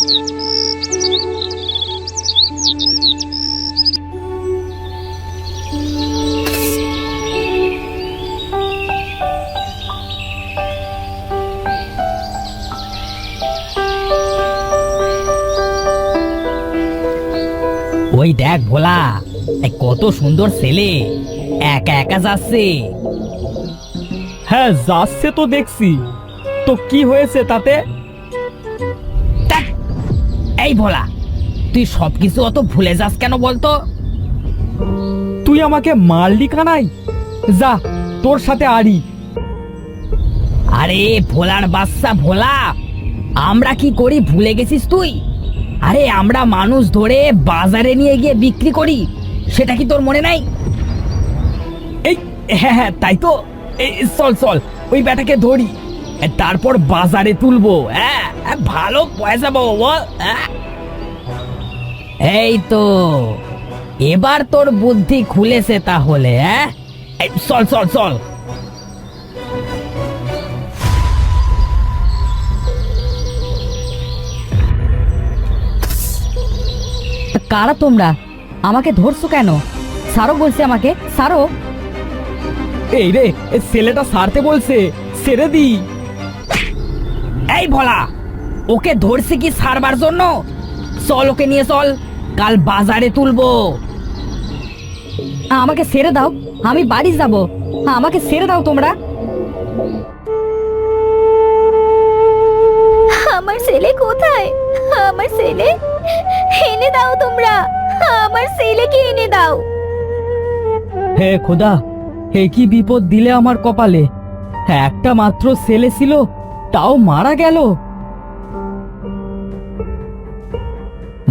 ওই দেখ ভোলা কত সুন্দর ছেলে। একা একা যাচ্ছে। হ্যাঁ যাচ্ছে তো দেখছি। তো কি হয়েছে তাতে? এই ভোলা। তুই সবকিছু অত ভুলে যাস কেন বলতো? তুই আমাকে মারলি কানাই? যা তোর সাথে আড়ি। আরে ভোলার বাচ্চা ভোলা আমরা কি করি ভুলে গেছিস তুই? আরে আমরা মানুষ ধরে বাজারে নিয়ে গিয়ে বিক্রি করি সেটা কি তোর মনে নাই? এই হ্যাঁ হ্যাঁ তাই তো। এই চল চল ওই ব্যাটাকে ধরি। তারপর বাজারে তুলবো হ্যাঁ? হ্যাঁ, ভালো পয়সা পাবো বল হ্যাঁ? এই তো এবার তোর বুদ্ধি খুলেছে তাহলে হ্যাঁ? এই, চল চল চল। কারা তোমরা? আমাকে ধরছো কেন? সারো বলছে আমাকে সারো এই রে এ ছেলেটা সারতে বলছে ছেড়ে দি। এই ভোলা ওকে ধরছে কি সারবার জন্য? চল ওকে নিয়ে চল। কাল বাজারে তুলবো। আমাকে ছেড়ে দাও আমি বাড়ি যাব। আমাকে ছেড়ে দাও তোমরা। আমার ছেলে কোথায়? আমার ছেলে? এনে দাও তোমরা। আমার ছেলেকে এনে দাও। হে খোদা হে কি বিপদ দিলে আমার কপালে? একটা মাত্র ছেলে ছিল তাও মারা গেল।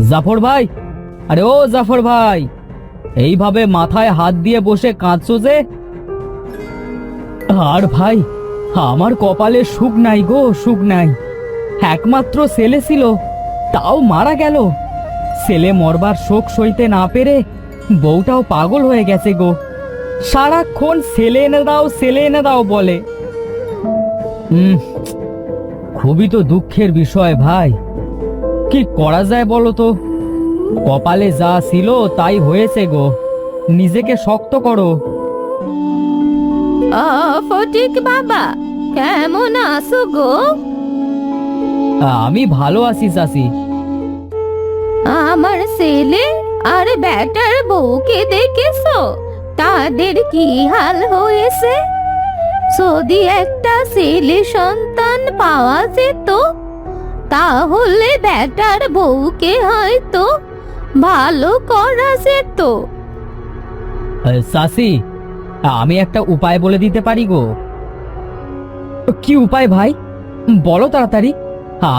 জাফর ভাই আরে ও জাফর ভাই, এইভাবে মাথায় হাত দিয়ে বসে কাঁদছো যে? আর ভাই, আমার কপালে সুখ নাই গো, সুখ নাই। একমাত্র ছেলে ছিল, তাও মারা গেল। ছেলে মরবার শোক সইতে না পেরে বউটাও পাগল হয়ে গেছে গো। সারাক্ষণ ছেলে এনে দাও, ছেলে এনে দাও বলে। খুবই তো দুঃখের বিষয় ভাই। কি করা যায় বলো তো? কপালে যা ছিল তাই হয়েছে গো। নিজেকে শক্ত করো। ও ফটিক বাবা কেমন আছো গো? আমি ভালো আছি চাষি আমার ছেলে আর ব্যাটার বউকে দেখেছ? তাদের কি হাল হয়েছে? যদি একটা ছেলে সন্তান পাওয়া যেত তাহলে ব্যাটার বউকে হয়তো ভালো করা যেত। চাষি আমি একটা উপায় বলে দিতে পারি গো। কি উপায় ভাই? বলো তাড়াতাড়ি,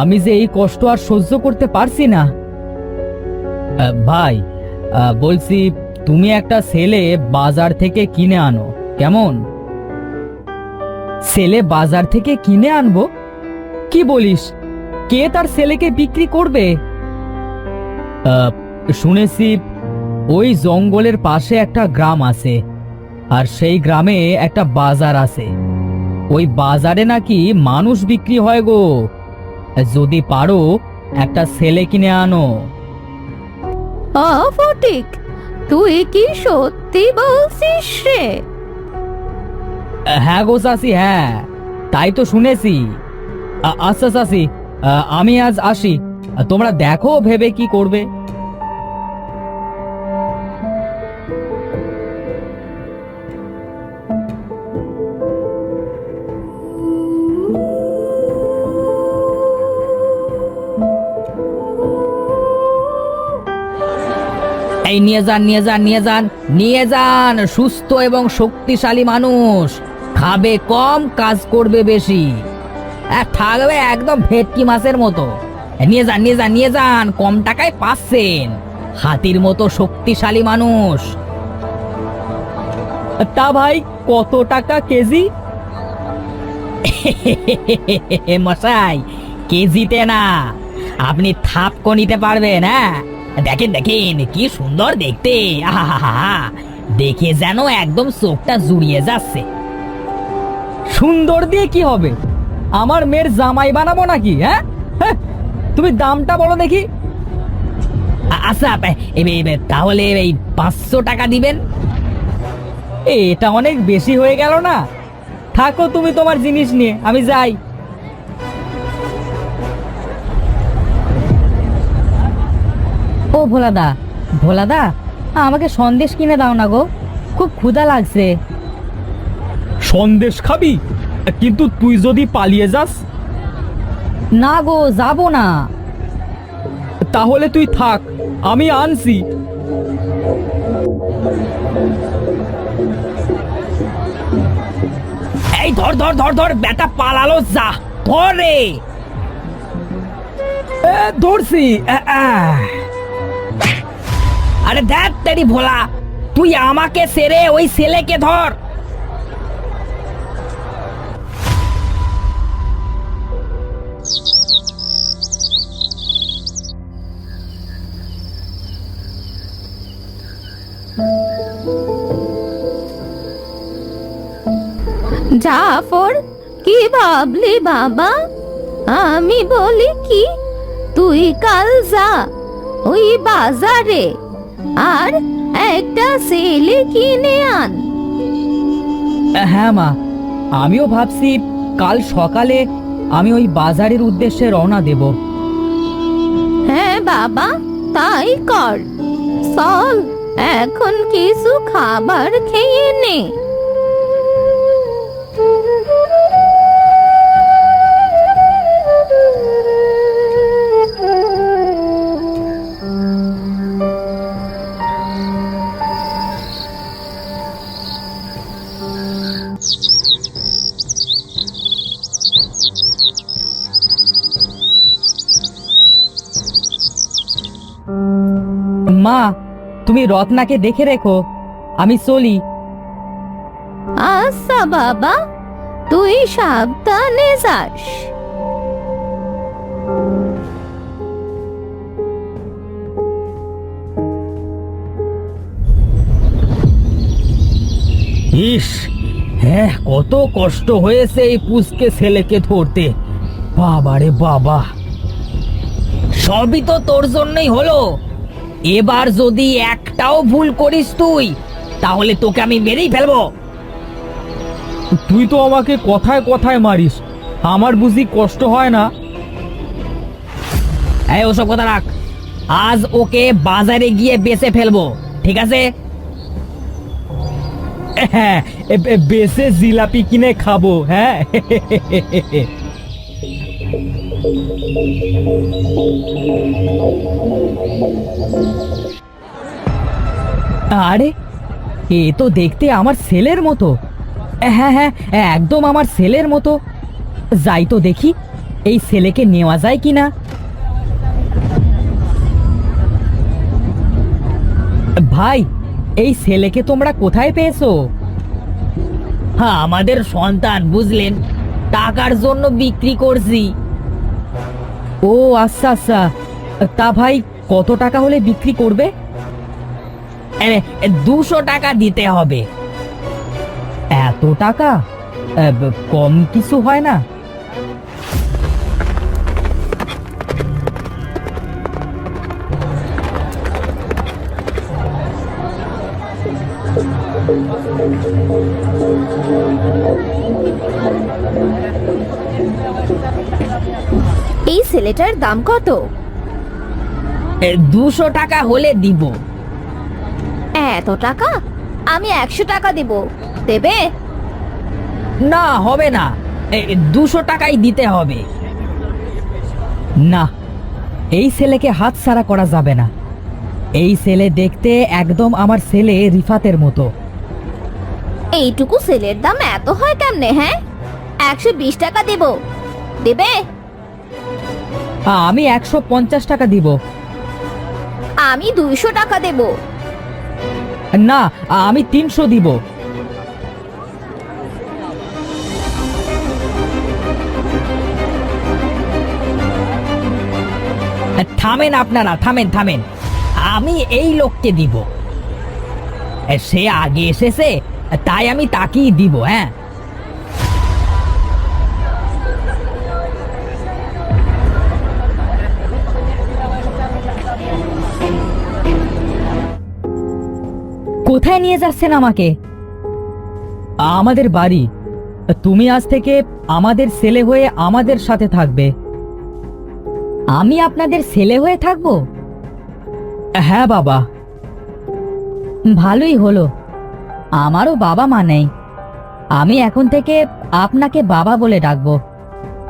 আমি যে এই কষ্ট আর সহ্য করতে পারছি না। ভাই বলছি তুমি একটা ছেলে বাজার থেকে কিনে আনো, কেমন? ছেলে বাজার থেকে কিনে আনব? কি বলিস? কে তার ছেলেকে বিক্রি করবে? শুনেছি ওই জঙ্গলের পাশে একটা গ্রাম আছে আর সেই গ্রামে একটা বাজার আছে। ওই বাজারে নাকি মানুষ বিক্রি হয় গো। যদি পারো একটা ছেলে কিনে আনো। ও ফটিক তুই কি সত্যি বলছিস রে? হ্যাঁ গো চাষি হ্যাঁ তাই তো শুনেছি। আচ্ছা চাষি আমি আজ আসি। তোমরা দেখো ভেবে কি করবে। এই নিয়ে যান নিয়ে যান নিয়ে যান নিয়ে যান, সুস্থ এবং শক্তিশালী মানুষ। খাবে কম, কাজ করবে বেশি। থাকবে একদম ভেটকি মাছের মতো। নিয়ে যান নিয়ে যান নিয়ে যান, কম টাকায় পাচ্ছেন। হাতির মতো শক্তিশালী মানুষ। তা ভাই, কত টাকা কেজি? মশাই, কেজিতে না। আপনি থাপকো নিতে পারবেন হ্যাঁ? দেখেন দেখেন কি সুন্দর দেখতে। আহা দেখে যেন একদম চোখটা জুড়িয়ে যাচ্ছে। সুন্দর দিয়ে কি হবে? আমার মেয়ের জামাই বানাবো নাকি হ্যাঁ? হ্যাঁ, তুমি দামটা বলো দেখি। আচ্ছা তাহলে এই পাঁচশো টাকা দিবেন। এটা অনেক বেশি হয়ে গেল না। থাকো তুমি তোমার জিনিস নিয়ে আমি যাই। ও ভোলাদা ভোলাদা আমাকে সন্দেশ কিনে দাও না গো। খুব ক্ষুধা লাগছে। সন্দেশ খাবি? কিন্তু তুই যদি পালিয়ে যাস? না গো যাব না। তাহলে তুই থাক আমি আনছি। এই ধর ধর ধর ধর বেটা পালালো যা ধর ধরছি আ, আ। আরে দেখ তেরি ভোলা, তুই আমাকে সেরে ওই ছেলেকে ধর। জাফর, কি ভাবলি বাবা? আমি বলি কি, তুই কাল যা, ওই বাজারে। আর একটা ছেলে কিনে আন। হ্যাঁ মা আমিও ভাবছি কাল সকালে আমি ওই বাজারের উদ্দেশ্যে রওনা দেব। হ্যাঁ বাবা তাই কর। চল এখন কিছু খাবার খেয়ে নে। মা তুমি রত্নাকে দেখে রেখো। আমি চলি। আচ্ছা বাবা তুই সাবধানে যাস। ইস হ্যাঁ কত কষ্ট হয়েছে এই পুষকে ছেলেকে ধরতে। বাবারে বাবা। সবই তো তোর জন্যই হলো। এবার যদি একটাও ভুল করিস তুই তাহলে তোকে আমি মেরেই ফেলব। তুই তো আমাকে কথায় কথায় মারিস। আমার বুঝি কষ্ট হয় না। এই ওসব কথা রাখ। আজ ওকে বাজারে গিয়ে বেচে ফেলব ঠিক আছে? হ্যাঁ এ- জিলাপি কিনে খাব হ্যাঁ? আরে, এ তো দেখতে আমার ছেলের মতো। হ্যাঁ হ্যাঁ একদম আমার ছেলের মতো। যাই তো দেখি, এই ছেলেকে নেওয়া যায় কি না ভাই, এই ছেলেকে তোমরা কোথায় পেয়েছ? হ্যাঁ আমাদের সন্তান, বুঝলেন। টাকার জন্য বিক্রি করছি। ও আচ্ছা আচ্ছা। তা ভাই, কত টাকা হলে বিক্রি করবে? দুশো টাকা দিতে হবে। এত টাকা? কম কিছু হয় না। এই ছেলেটার দাম কত? দুশো টাকা হলে দিব। এত টাকা? আমি একশো টাকা দেব। দেবে? না হবে না। দুশো টাকাই দিতে হবে। না এই ছেলেকে হাত ছাড়া করা যাবে না। এই ছেলে দেখতে একদম আমার ছেলে রিফাতের মতো। এইটুকু ছেলের দাম এত হয় কেমনে হ্যাঁ? একশো বিশ টাকা দেব। দেবে? আমি একশো পঞ্চাশ টাকা দিব। আমি দুইশো টাকা দেব। না আমি তিনশো দিব। থামেন আপনারা থামেন থামেন। আমি এই লোককে দিব। সে আগে এসেছে তাই আমি তাকেই দিব হ্যাঁ। কোথায় নিয়ে যাচ্ছেন আমাকে? আমাদের বাড়ি। তুমি আজ থেকে আমাদের ছেলে হয়ে আমাদের সাথে থাকবে। আমি আপনাদের ছেলে হয়ে থাকব? হ্যাঁ বাবা। ভালোই হলো। আমারও বাবা মা নেই। আমি এখন থেকে আপনাকে বাবা বলে ডাকবো।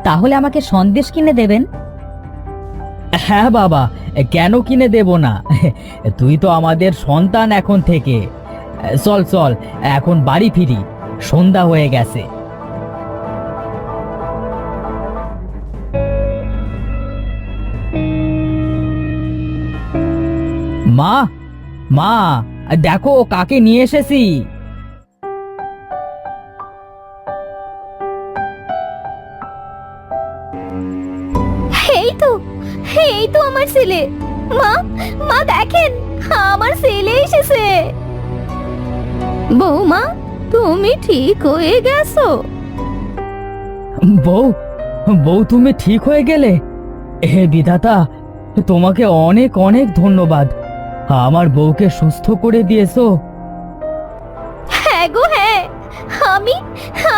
তাহলে আমাকে সন্দেশ কিনে দেবেন? হ্যাঁ বাবা, কেন কিনে দেব না? তুই তো আমাদের সন্তান এখন থেকে। চল চল, এখন বাড়ি ফিরি, সন্ধ্যা হয়ে গেছে। মা মা, দেখো কাকে নিয়ে এসেছি। এই তো এই তো আমার ছেলে। মা মা দেখেন আমার ছেলে এসেছে। বৌমা তুমি ঠিক হয়ে গেছো? বউ বউ তুমি ঠিক হয়ে গেলে? হে বিধাতা তোমাকে অনেক অনেক ধন্যবাদ। আমার বউকে সুস্থ করে দিয়েছ। হ্যাঁ গো হ্যাঁ। আমি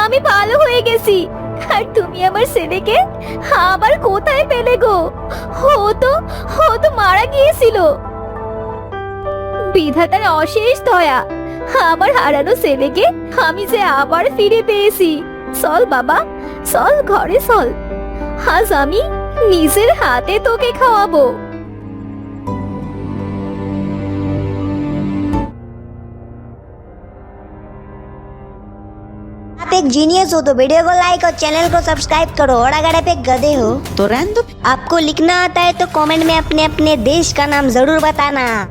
আমি ভালো হয়ে গেছি। আর তুমি আমার ছেলেকে আবার কোথায় পেলে গো? ও তো ও তো মারা গিয়েছিল। বিধাতার অশেষ দয়া, আমার হারানো ছেলেকে আমি যে আবার ফিরে পেয়েছি। চল বাবা, চল ঘরে চল। আজ আমি নিজের হাতে তোকে খাওয়াবো। जीनियस हो तो वीडियो को लाइक और चैनल को सब्सक्राइब करो और अगर आप एक गधे हो तो रहने दो आपको लिखना आता है तो कमेंट में अपने अपने देश का नाम ज़रूर बताना।